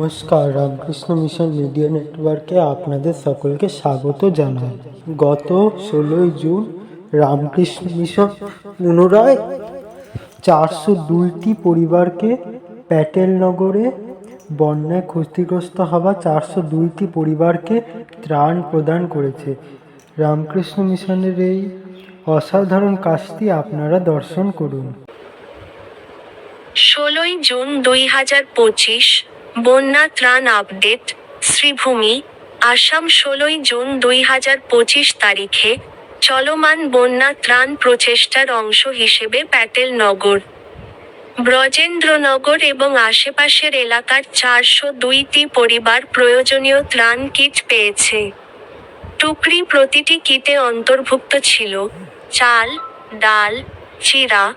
নমস্কার, Ramakrishna Mission media নেটওয়ার্কে আপনাদের সকলকে স্বাগত জানাই। গত ষোলোই জুন রামকৃষ্ণ মিশন পুনরায় চারশো দুইটি পরিবারকে প্যাটেলনগরে বন্যায় ক্ষতিগ্রস্ত হওয়া চারশো দুইটি পরিবারকে ত্রাণ প্রদান করেছে। রামকৃষ্ণ মিশনের এই অসাধারণ কাজটি আপনারা দর্শন করুন। ষোলোই জুন দুই হাজার পঁচিশ বন্যা ত্রাণ আপডেট, শ্রীভূমি, আসাম ষোলোই জুন দুই হাজার পঁচিশ তারিখে চলমান বন্যা ত্রাণ প্রচেষ্টার অংশ হিসেবে প্যাটেলনগর। ব্রজেন্দ্রনগর এবং আশেপাশের এলাকার চারশো দুইটি পরিবার প্রয়োজনীয় ত্রাণ কিট পেয়েছে। টুকরি প্রতিটি কিটে অন্তর্ভুক্ত ছিল চাল, ডাল, চিরা,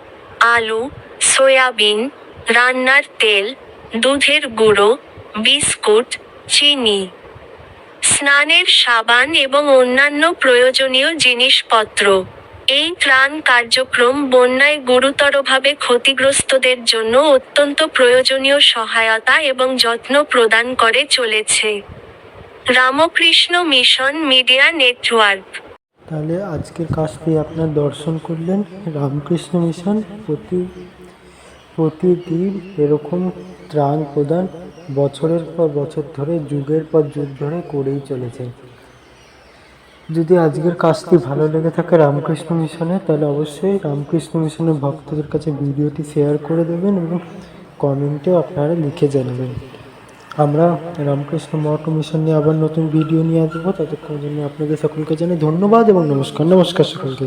আলু, সয়াবিন, রান্নার তেল দুধের গুঁড়ো, বিস্কুট, চিনি। স্নানের সাবান এবং অন্যান্য প্রয়োজনীয় জিনিসপত্র। এই ত্রাণ কার্যক্রম বন্যায় গুরুতরভাবে ক্ষতিগ্রস্তদের জন্য অত্যন্ত প্রয়োজনীয় সহায়তা এবং যত্ন প্রদান করে চলেছে। Ramakrishna Mission Media Network. তাহলে আজকের কাজটি আপনার দর্শন করলেন রামকৃষ্ণ মিশন প্রতি প্রতিদিন এরকম ত্রাণ প্রদান বছরের পর বছর ধরে, যুগের পর যুগ ধরে করেই চলেছে। যদি আজকের কাজটি ভালো লেগে থাকে রামকৃষ্ণ মিশনে, তাহলে অবশ্যই রামকৃষ্ণ মিশনের ভক্তদের কাছে ভিডিওটি শেয়ার করে দেবেন এবং কমেন্টেও আপনারা লিখে জানাবেন। আমরা রামকৃষ্ণ মঠ মিশন নিয়ে আবার নতুন ভিডিও নিয়ে আসব। ততক্ষণ জন্য আপনাদের সকলকে জানাই ধন্যবাদ এবং নমস্কার। নমস্কার সকলকে।